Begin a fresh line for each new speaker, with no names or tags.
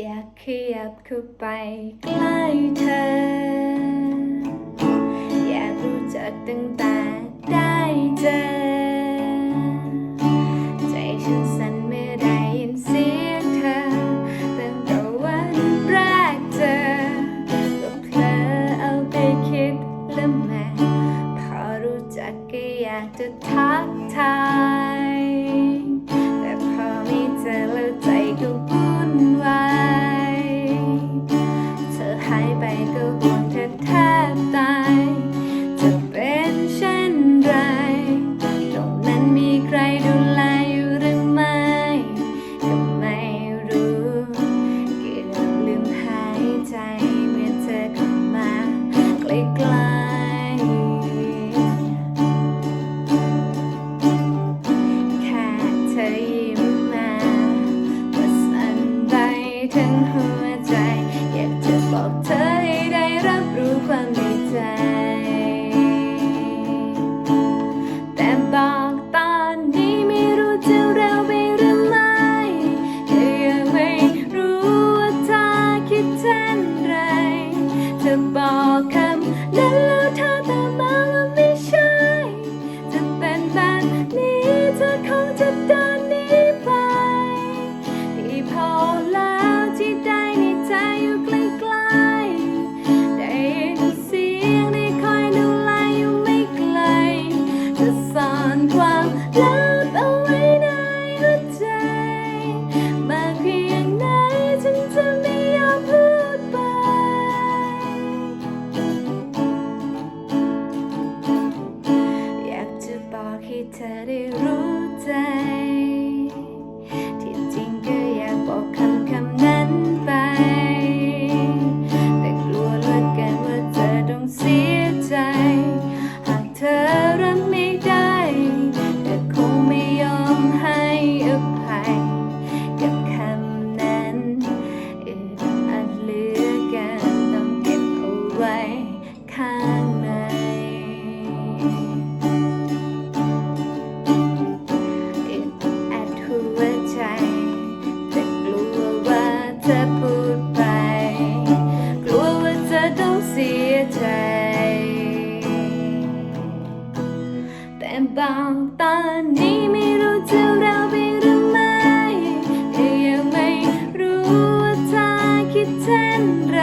อยากขยับเข้าไปใกล้เธอ ถึงหัวใจ อยากจะบอกเธอให้ได้รับรู้ความ บาตอนนี้ไม่รู้จะเราไปหรือไม่แต่ยังไม่รู้ว่าเธอคิดเช่นไร